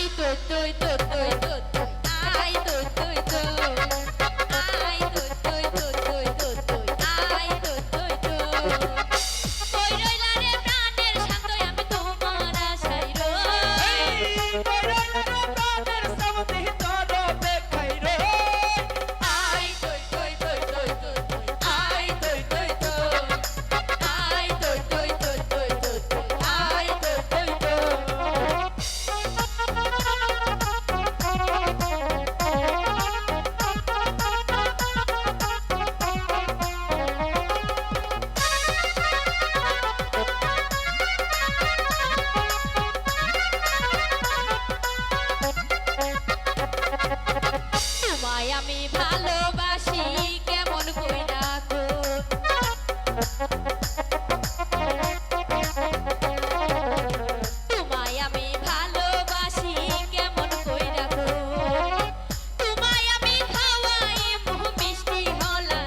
Ay, tu, tu, tu, tu, tu, tu. Ay, tu, tu, tu. আমি ভালোবাসি কেমন তোমায় আমি ভালোবাসি কেমন কইরা গো তোমায় মিষ্টি হলা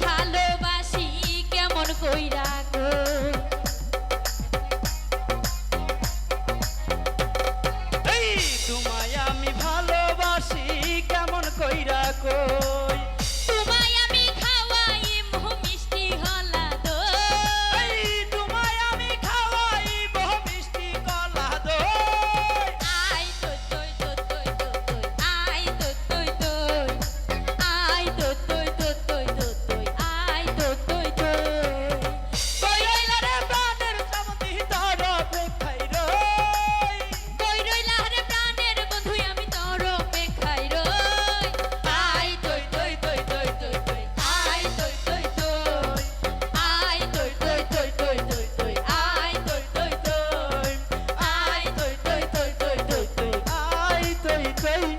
ভালোবাসি কেমন কইরা say